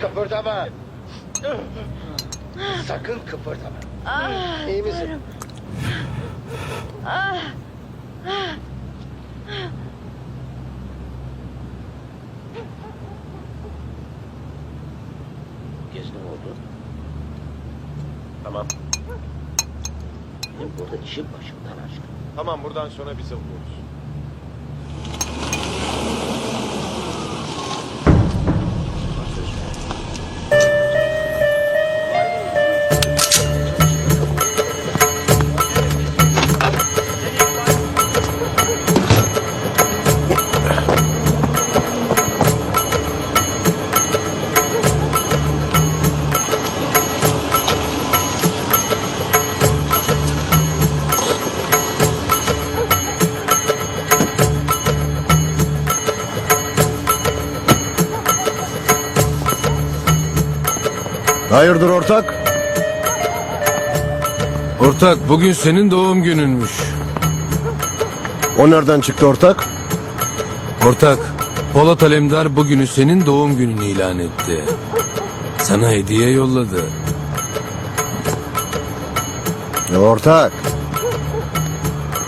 Kıpırdama. Sakın kıpırdama. Ah, İyi misin? karım. Ah, oldu? Tamam. Benim burada işim başımdan aşkın. Tamam buradan sonra bize buluruz. Hayırdır ortak? Ortak bugün senin doğum gününmüş. O nereden çıktı ortak? Ortak Polat Alemdar bugünü senin doğum günün ilan etti. Sana hediye yolladı. Ya ortak.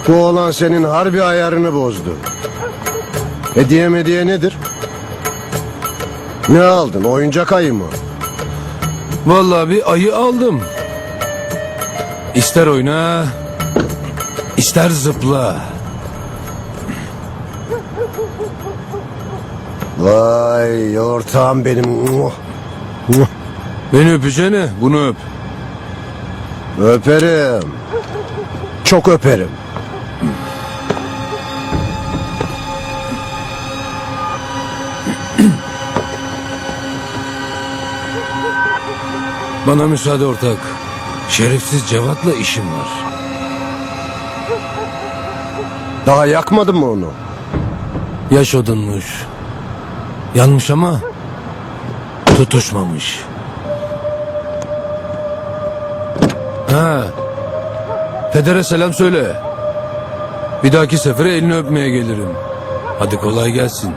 Bu olan senin harbi ayarını bozdu. Hediye mediye nedir? Ne aldın? Oyuncak ayı mı? Vallahi bir ayı aldım. İster oyna, ister zıpla. Vay ortağım benim. Beni öpeceğine bunu öp. Öperim. Çok öperim. Bana müsaade ortak. Şerefsiz Cevat'la işim var. Daha yakmadın mı onu? Yaş odunmuş. Yanmış ama tutuşmamış. Ha. Pedere selam söyle. Bir dahaki sefere elini öpmeye gelirim. Hadi kolay gelsin.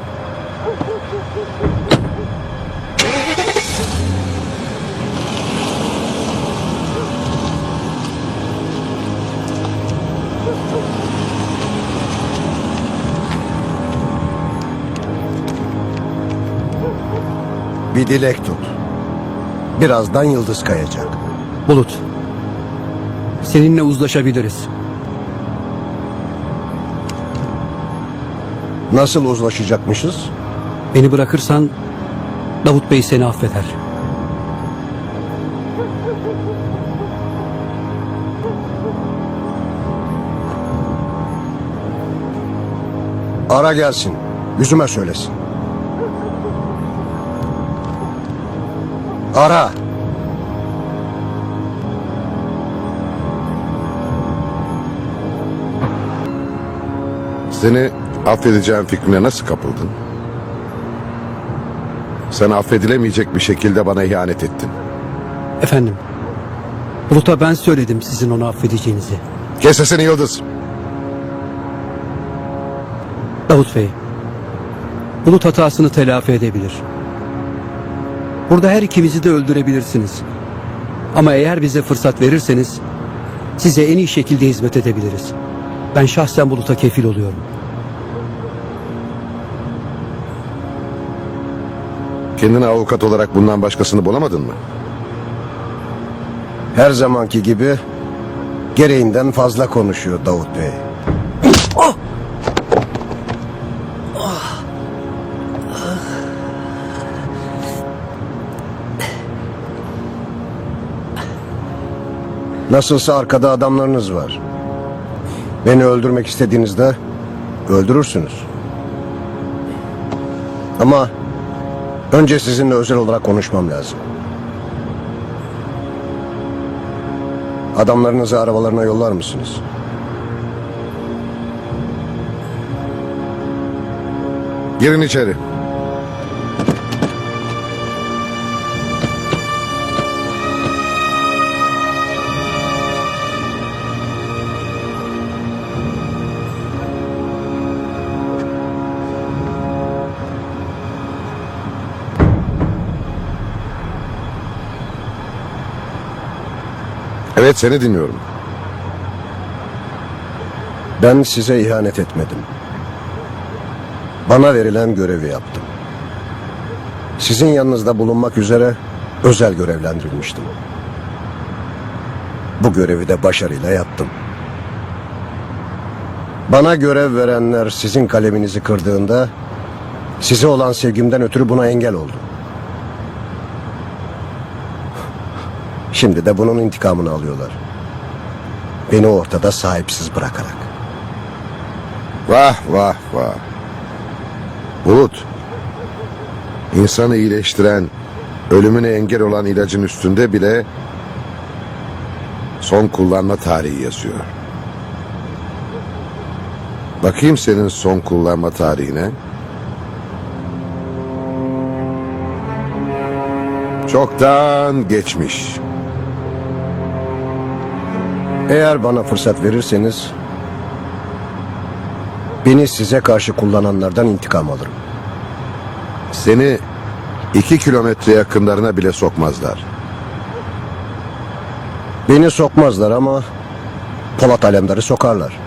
Bir dilek tut. Birazdan yıldız kayacak. Bulut. Seninle uzlaşabiliriz. Nasıl uzlaşacakmışız? Beni bırakırsan Davut Bey seni affeder. Ara gelsin. Yüzüme söylesin. Ara. Seni affedeceğim fikrine nasıl kapıldın? Sen affedilemeyecek bir şekilde bana ihanet ettin. Efendim. Bulut'a ben söyledim sizin onu affedeceğinizi. Kes sesini Yıldız. Davut Bey. Bulut hatasını telafi edebilir. Burada her ikimizi de öldürebilirsiniz. Ama eğer bize fırsat verirseniz size en iyi şekilde hizmet edebiliriz. Ben şahsen Bulut'a kefil oluyorum. Kendine avukat olarak bundan başkasını bulamadın mı? Her zamanki gibi gereğinden fazla konuşuyor Davut Bey. Nasılsa arkada adamlarınız var. Beni öldürmek istediğinizde öldürürsünüz. Ama önce sizinle özel olarak konuşmam lazım. Adamlarınızı arabalarına yollar mısınız? Girin içeri. Evet seni dinliyorum. Ben size ihanet etmedim. Bana verilen görevi yaptım. Sizin yanınızda bulunmak üzere özel görevlendirilmiştim. Bu görevi de başarıyla yaptım. Bana görev verenler sizin kaleminizi kırdığında size olan sevgimden ötürü buna engel oldum. Şimdi de bunun intikamını alıyorlar. Beni ortada sahipsiz bırakarak. Vah vah vah. Bulut. İnsanı iyileştiren, ölümüne engel olan ilacın üstünde bile son kullanma tarihi yazıyor. Bakayım senin son kullanma tarihine. Çoktan geçmiş. Eğer bana fırsat verirseniz beni size karşı kullananlardan intikam alırım. Seni iki kilometre yakınlarına bile sokmazlar. Beni sokmazlar ama Polat Alemdar'ı sokarlar.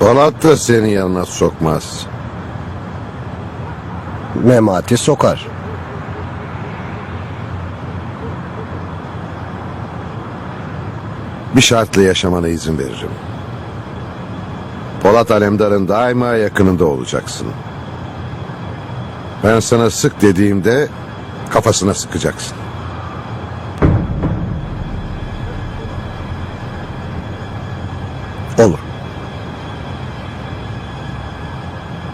Polat da seni yanına sokmaz. Memati sokar. Bir şartla yaşamana izin veririm. Polat Alemdar'ın daima yakınında olacaksın. Ben sana sık dediğimde kafasına sıkacaksın. Olur.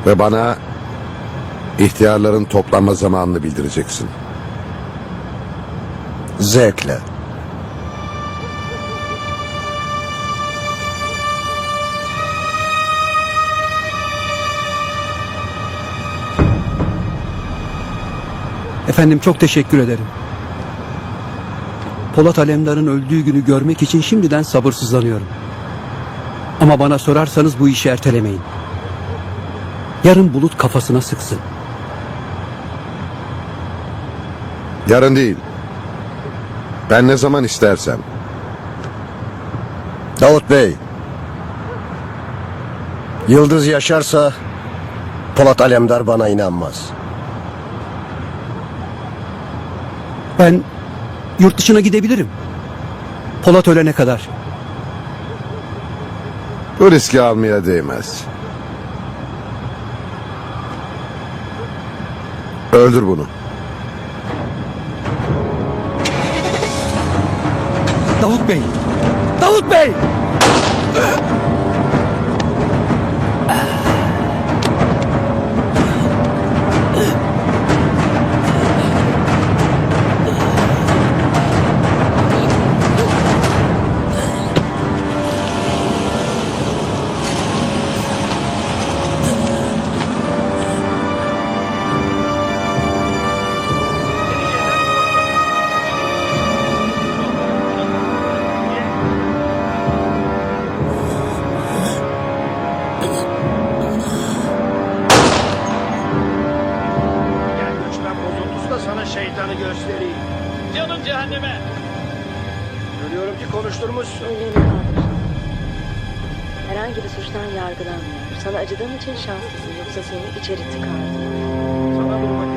Ve bana ihtiyarların toplanma zamanını bildireceksin. Zevkle. Efendim çok teşekkür ederim. Polat Alemdar'ın öldüğü günü görmek için şimdiden sabırsızlanıyorum. Ama bana sorarsanız bu işi ertelemeyin. Yarın bulut kafasına sıksın. Yarın değil. Ben ne zaman istersem. Davut Bey. Yıldız yaşarsa Polat Alemdar bana inanmaz. Ben yurt dışına gidebilirim. Polat ölene kadar. Bu riski almaya değmez. Öldür bunu. Davut Bey! Davut Bey! Şeytanı göstereyim. Canım cehenneme. Görüyorum ki konuşturmuşsun. Ellerini kaldır. Herhangi bir suçtan yargılanmıyor. Sana acıdığım için şanslısın. Yoksa seni içeri tıkardım. Sana durmak